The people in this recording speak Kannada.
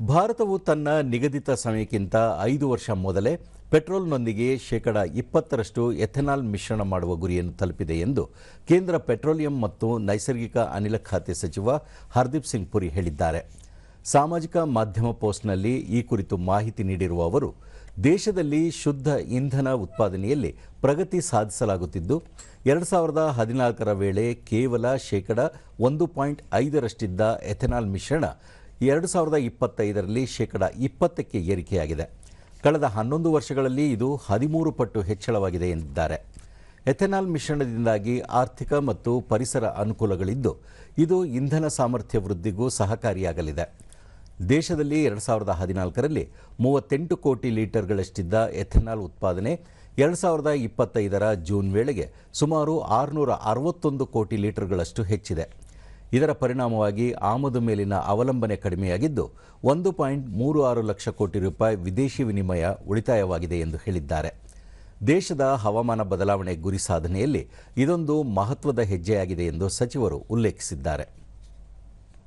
ಭಾರತವು ತನ್ನ ನಿಗದಿತ ಸಮಯಕ್ಕಿಂತ ಐದು ವರ್ಷ ಮೊದಲೇ ಪೆಟ್ರೋಲ್ನೊಂದಿಗೆ ಶೇಕಡ ಇಪ್ಪತ್ತರಷ್ಟು ಎಥೆನಾಲ್ ಮಿಶ್ರಣ ಮಾಡುವ ಗುರಿಯನ್ನು ತಲುಪಿದೆ ಎಂದು ಕೇಂದ್ರ ಪೆಟ್ರೋಲಿಯಂ ಮತ್ತು ನೈಸರ್ಗಿಕ ಅನಿಲ ಖಾತೆ ಸಚಿವ ಹರ್ದೀಪ್ ಸಿಂಗ್ ಪುರಿ ಹೇಳಿದ್ದಾರೆ. ಸಾಮಾಜಿಕ ಮಾಧ್ಯಮ ಪೋಸ್ಟ್ನಲ್ಲಿ ಈ ಕುರಿತು ಮಾಹಿತಿ ನೀಡಿರುವ ಅವರು, ದೇಶದಲ್ಲಿ ಶುದ್ಧ ಇಂಧನ ಉತ್ಪಾದನೆಯಲ್ಲಿ ಪ್ರಗತಿ ಸಾಧಿಸಲಾಗುತ್ತಿದ್ದು, ಎರಡು ಸಾವಿರದ ಹದಿನಾಲ್ಕರ ವೇಳೆ ಕೇವಲ ಶೇಕಡ ಒಂದು ಪಾಯಿಂಟ್ ಐದರಷ್ಟಿದ್ದ ಎಥೆನಾಲ್ ಮಿಶ್ರಣ ಎರಡು ಸಾವಿರದ ಇಪ್ಪತ್ತೈದರಲ್ಲಿ ಶೇಕಡ ಇಪ್ಪತ್ತಕ್ಕೆ ಏರಿಕೆಯಾಗಿದೆ. ಕಳೆದ ಹನ್ನೊಂದು ವರ್ಷಗಳಲ್ಲಿ ಇದು ಹದಿಮೂರು ಪಟ್ಟು ಹೆಚ್ಚಳವಾಗಿದೆ ಎಂದಿದ್ದಾರೆ. ಎಥೆನಾಲ್ ಮಿಶ್ರಣದಿಂದಾಗಿ ಆರ್ಥಿಕ ಮತ್ತು ಪರಿಸರ ಅನುಕೂಲಗಳಿದ್ದು, ಇದು ಇಂಧನ ಸಾಮರ್ಥ್ಯ ವೃದ್ಧಿಗೂ ಸಹಕಾರಿಯಾಗಲಿದೆ. ದೇಶದಲ್ಲಿ ಎರಡು ಸಾವಿರದ ಹದಿನಾಲ್ಕರಲ್ಲಿ ಮೂವತ್ತೆಂಟು ಕೋಟಿ ಲೀಟರ್ಗಳಷ್ಟಿದ್ದ ಎಥೆನಾಲ್ ಉತ್ಪಾದನೆ ಎರಡು ಸಾವಿರದ ಇಪ್ಪತ್ತೈದರ ಜೂನ್ ವೇಳೆಗೆ ಸುಮಾರು ಆರುನೂರ ಅರವತ್ತೊಂದು ಕೋಟಿ ಲೀಟರ್ಗಳಷ್ಟು ಹೆಚ್ಚಿದೆ. ಇದರ ಪರಿಣಾಮವಾಗಿ ಆಮದು ಮೇಲಿನ ಅವಲಂಬನೆ ಕಡಿಮೆಯಾಗಿದ್ದು, ಒಂದು ಪಾಯಿಂಟ್ ಮೂರು ಆರು ಲಕ್ಷ ಕೋಟಿ ರೂಪಾಯಿ ವಿದೇಶಿ ವಿನಿಮಯ ಉಳಿತಾಯವಾಗಿದೆ ಎಂದು ಹೇಳಿದ್ದಾರೆ. ದೇಶದ ಹವಾಮಾನ ಬದಲಾವಣೆ ಗುರಿ ಸಾಧನೆಯಲ್ಲಿ ಇದೊಂದು ಮಹತ್ವದ ಹೆಜ್ಜೆಯಾಗಿದೆ ಎಂದು ಸಚಿವರು ಉಲ್ಲೇಖಿಸಿದ್ದಾರೆ.